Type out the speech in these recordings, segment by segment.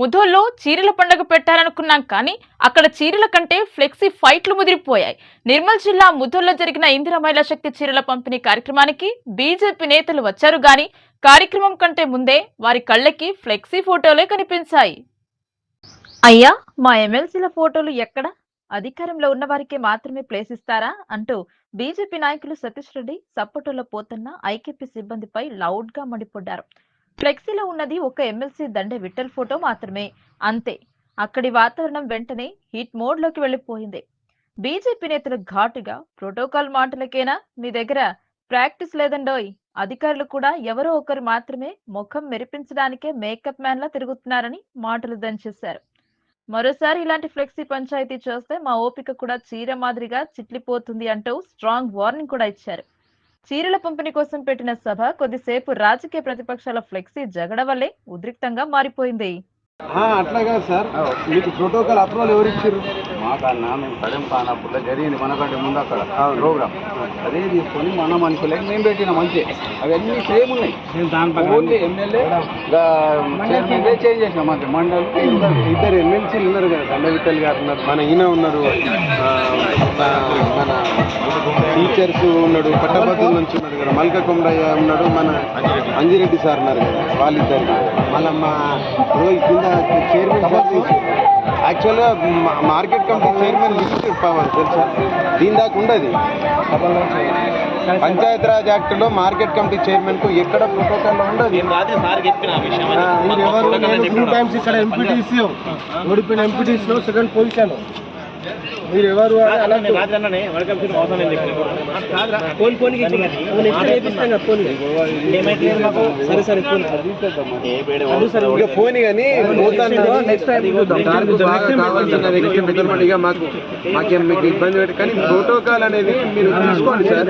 ముధోల్లో చీరల పండగ పెట్టాలనుకున్నాం కానీ అక్కడ చీరల కంటే ఫ్లెక్సీ ఫైట్లు ముదిరిపోయాయి. నిర్మల్ జిల్లా ముధోల్లో జరిగిన ఇందిరా మహిళా శక్తి చీరల పంపిణీ కార్యక్రమానికి బీజేపీ నేతలు వచ్చారు గాని కార్యక్రమం కంటే ముందే వారి కళ్ళకి ఫ్లెక్సీ ఫోటోలే కనిపించాయి. అయ్యా మా ఎమ్మెల్సీల ఫోటోలు ఎక్కడ? అధికారంలో ఉన్న వారికి మాత్రమే ప్లేస్ ఇస్తారా? అంటూ బీజేపీ నాయకులు సతీష్ రెడ్డి సపోటోలో పోతున్న ఐకేపీ సిబ్బందిపై లౌడ్గా మండిపడ్డారు. ఫ్లెక్సీలో ఉన్నది ఒక ఎమ్మెల్సీ దండే విఠల్ ఫోటో మాత్రమే. అంతే. అక్కడి వాతావరణం వెంటనే హీట్ మోడ్లోకి బీజేపీ నేతలు ఘాటుగా ప్రోటోకాల్ మాటలకేనా? మీ దగ్గర ప్రాక్టీస్ లేదండోయ్. అధికారులు కూడా ఎవరో ఒకరు మాత్రమే ముఖం మెరిపించడానికే మేకప్ మ్యాన్ లా తిరుగుతున్నారని మాటలు దంచేశారు. మరోసారి ఇలాంటి ఫ్లెక్సీ పంచాయతీ చేస్తే మా ఓపిక కూడా చీర మాదిరిగా చిట్లిపోతుంది అంటూ స్ట్రాంగ్ వార్నింగ్ కూడా ఇచ్చారు. చీరల పంపిణీ కోసం పెట్టిన సభ కొద్దిసేపు రాజకీయ ప్రతిపక్షాల ఫ్లెక్సీ జగడ వల్లే ఉద్రిక్తంగా మారిపోయింది. అట్లా కాదు సార్. మీకు ప్రోటోకాల్ అప్రూవల్ ఎవరు ఇచ్చారు మాకన్నా మేము కడెం పానప్పుడు జరిగింది మనకంటే ముందు అక్కడ ప్రోగ్రామ్. అదే తీసుకొని మన మనుషులే మేము పెట్టిన మంచి అవన్నీ సేమ్ ఉన్నాయి. ఓన్లీ ఎమ్మెల్యే చేంజ్ చేసినాం అంతే. మండలి ఇద్దరు ఎమ్మెల్సీలు ఉన్నారు కదా దండవిట్టల్ గారు ఉన్నారు మన ఈయన ఉన్నారు ఆ, మన- టీచర్స్ ఉన్నాడు పట్టభద్రుల నుంచి ఉన్నారు కదా మల్క కొమరయ్య ఉన్నాడు మన అంజిరెడ్డి. సార్ ఉన్నారు కదా వాళ్ళిద్దరు. మళ్ళీ మా కింద చైర్మన్ యాక్చువల్గా market committee chairman limited power తెలుసా? దీని దాకా ఉండదు. పంచాయత్ రాజ్ యాక్ట్లో మార్కెట్ కమిటీ చైర్మన్కు ఎక్కడ ప్రోటోకాల్లో ఉండదు. ఎవరు టూ టైమ్స్ ఇక్కడ ఎంపీటీసీ ఓడిపోయిన ఎంపీటీసీలో సెకండ్ పొజిషన్ మీరు ఎవరు ఫోన్ సరే సరే కానీ మాకు మాకేం మీకు ఇబ్బంది పెట్టి కానీ ప్రోటోకాల్ అనేది మీరు తీసుకోండి సార్.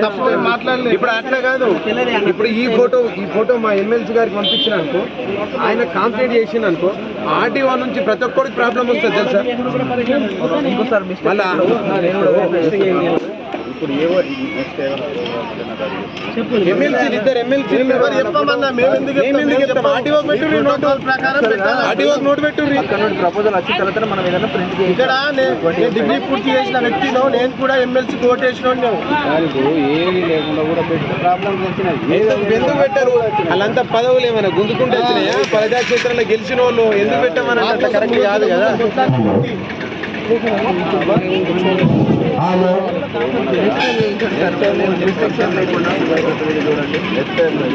మాట్లాడలేదు. ఇప్పుడు అట్లా కాదు. ఇప్పుడు ఈ ఫోటో ఈ ఫోటో మా ఎమ్మెల్సీ గారికి పంపించిన అనుకో ఆయన కాంప్లైంట్ చేసిన అనుకో ఆర్టీఓ నుంచి ప్రతి ఒక్కరికి ప్రాబ్లం వస్తుంది తెలుసా? మళ్ళా ఇప్పుడు ఏవో ఇద్దరు ఎమ్మెల్సీ ఎవరు చెప్పమన్నా మేము ఎందుకు చెప్తాం? ఆర్టీఓ పెట్టుర్రి నోట్ ప్రకారం ఆర్టీఓ నోటు పెట్టుర్రి ప్రపోజల్ వచ్చిన తర్వాత మనం ఏదైనా ప్రింట్ ఇక్కడ నేను డిగ్రీ పూర్తి చేసిన వ్యక్తిలో నేను కూడా ఎమ్మెల్సీ ఓటేసిన లేకుండా కూడా ప్రాబ్లమ్స్ వచ్చినాయి ఎందుకు పెట్టారు వాళ్ళంతా పదవులు ఏమైనా గుంజుకుంటే వచ్చినాయా ప్రజాక్షేత్రంలో గెలిచిన వాళ్ళు ఎందుకు పెట్టామని అంటే కరెక్ట్ కాదు కదా హలో చూడండి